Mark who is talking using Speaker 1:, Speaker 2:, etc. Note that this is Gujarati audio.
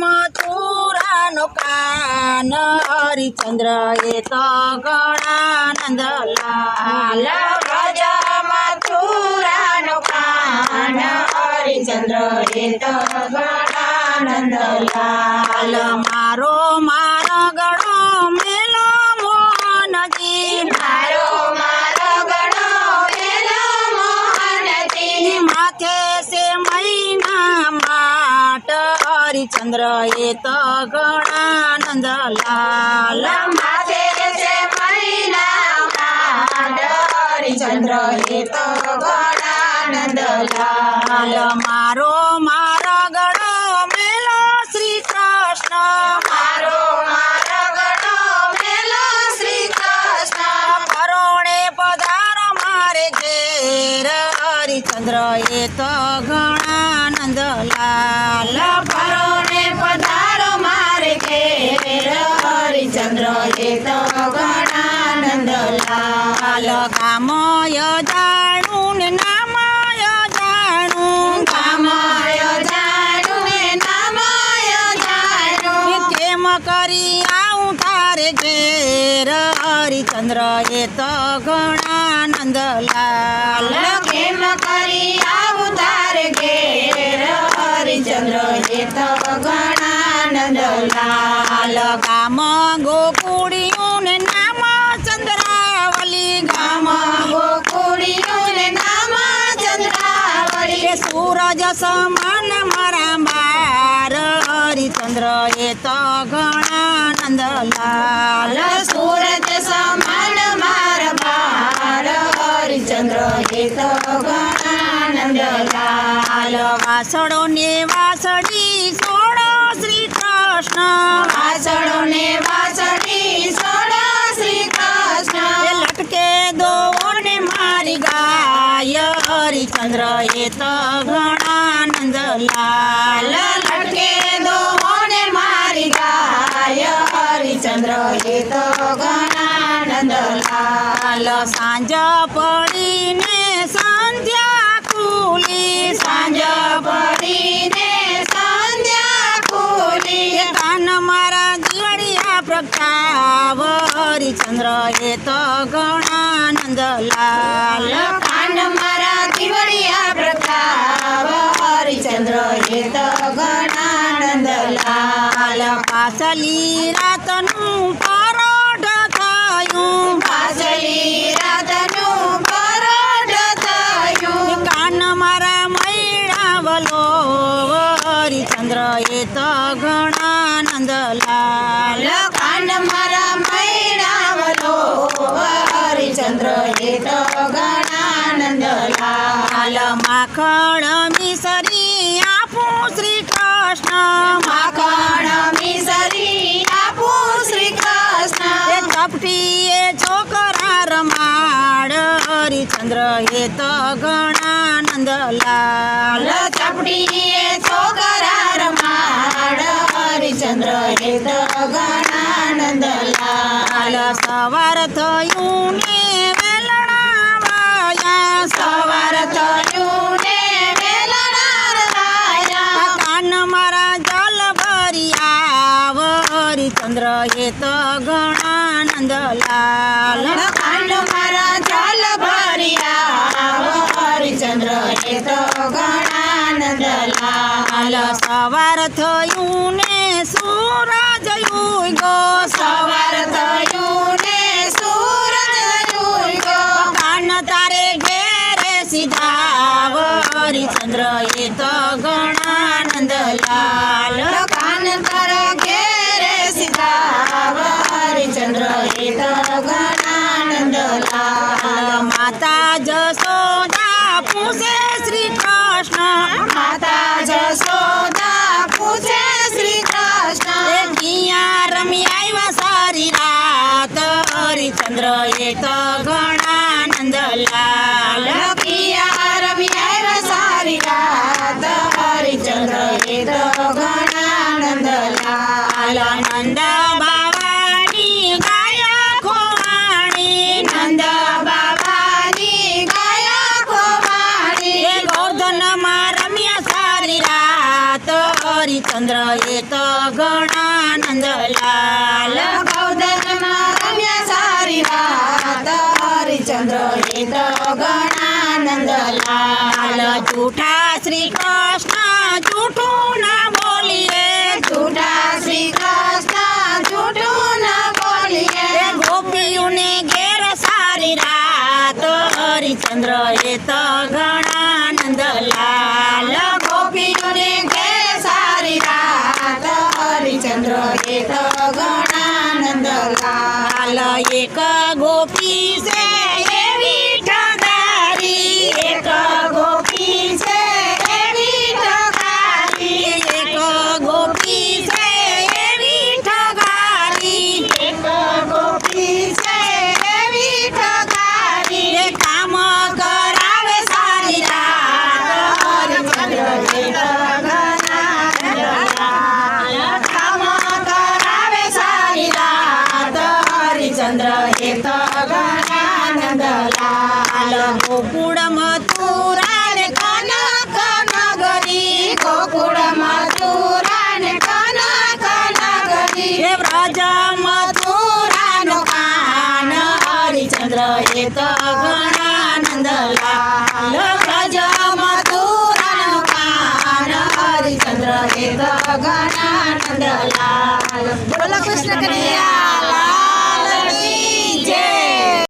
Speaker 1: મથુરાનો કાન, હરિચંદ્ર એ તો ગણાનંદ લાલ.
Speaker 2: રાજા મથુરાનો કાન, હરિચંદ્ર એ તો ગણાનંદ
Speaker 1: લાલ. મારો મારો હરિચંદ્ર એ તો ગણાનંદ લાલ.
Speaker 2: માથે છે ચંદ્ર એ તો ગણાનંદ
Speaker 1: લાલ. મારો મારો ગણો મેલો શ્રી કૃષ્ણ.
Speaker 2: મારો મારો ગણો વેલો શ્રી કૃષ્ણ.
Speaker 1: કરોણે પધારો મારે ઘેર. હરિચંદ્ર એ તો ગણાનંદ લાલ. કરી આવું તારે ઘેર. હરિચંદ્ર એ તો ગણાનંદ લાલ
Speaker 2: કેમ કરી આવું તારે ઘેર? હરિચંદ્ર એ તો ગણાનંદ
Speaker 1: લાલ. ગામ ગોકુડિયું ને નામ ચંદ્રાવલી. ગામ
Speaker 2: ગોકુડિયું ને નામ
Speaker 1: ચંદ્રાવલી. સૂરજ સમાન મારા હરિચંદ્ર એ તો ગણાનંદ લાલ.
Speaker 2: સુરત સમાન માર બાર. હરિચંદ્ર એ તો ગણાનંદ
Speaker 1: લાલ. વાસળો ને વાસળી સોડો શ્રી કૃષ્ણ.
Speaker 2: વાસળો ને વાસળી સોડો શ્રી કૃષ્ણ.
Speaker 1: લટકે દો ને મારી ગાય. હરિચંદ્ર એ તો ગણાનંદ
Speaker 2: હરિચંદ્ર એ તો ગણાનંદ
Speaker 1: લાલ સાંજ પડીને સંધ્યા કુલી
Speaker 2: સાંજ પડીને સંધ્યા
Speaker 1: કુલી કાન મારા જીવડિયા પ્રગટાવ ચંદ્ર એ તો ગણાનંદ લાલ.
Speaker 2: કાન
Speaker 1: પાસલી રાતનું પરોઢ થયું.
Speaker 2: પાછલી રાતનું પરોઢ થયું.
Speaker 1: કાન મારા મૈળાવલો હરિચંદ્ર એ તો ઘણાનંદ લાલ.
Speaker 2: કાન મારા મૈણાવલો હરિચંદ્ર એ તો ઘણાનંદ
Speaker 1: લાલ. માખણ મિસરી ચપટી છોકરા રમાડ હરિચંદ્ર એ તો ગણાનંદ લાલ.
Speaker 2: ચપડીએ છોકરા રમાડ હરિચંદ્ર એ તો ગણાનંદ
Speaker 1: લાલ. સવાર થયું ને વેલણા વાયા
Speaker 2: સવાર થયું ને
Speaker 1: કાન મારા જલ ભરી આવ હરિચંદ્ર એ તો ગણાનંદ લાલ
Speaker 2: કાન મારા જલ ભર્યા. હરિચંદ્ર એ તો ગણાનંદ
Speaker 1: લાલ
Speaker 2: લાલ
Speaker 1: સવાર થયું ને સૂરજ ગો
Speaker 2: સવાર થયું ને સૂરજ ઉગ્યો.
Speaker 1: કાન તારે ઘેરે સીધા. હરિચંદ્ર એ તો ગણાનંદ
Speaker 2: ગણાનંદ લાલ
Speaker 1: માતા જસોદા પૂછે શ્રી કૃષ્ણ.
Speaker 2: માતા જશોદા પૂછે શ્રી કૃષ્ણ.
Speaker 1: કિયા રમી આવ્યા સારી રાત. હરિચંદ્ર એ તો ઘણા લાલ.
Speaker 2: લખિયા રવિ આવ્યા સારી રાત. હરિચંદ્ર એ તો ઘણા લાલ.
Speaker 1: નંદ હરિચંદ્ર એ તો ગણાનંદ લાલ
Speaker 2: ગૌધનમાં રમ્યા સારી વાત હરિચંદ્ર એ તો ગણાનંદ
Speaker 1: લાલ જૂઠા શ્રી કૃષ્ણ જૂઠું ના બોલીએ
Speaker 2: જૂઠા શ્રી કૃષ્ણ જૂઠું ના બોલીએ
Speaker 1: ગોપીઓને ઘેર સારી રાત હરિચંદ્ર એ તો ગણાનંદ
Speaker 2: તો ગણાનંદ લાલ
Speaker 1: એક ગોપી છે.
Speaker 2: હરિચંદ્ર એ તો ગણાનંદ લાલ
Speaker 1: વ્રજ મથુરાનો કાન હરિચંદ્ર એ તો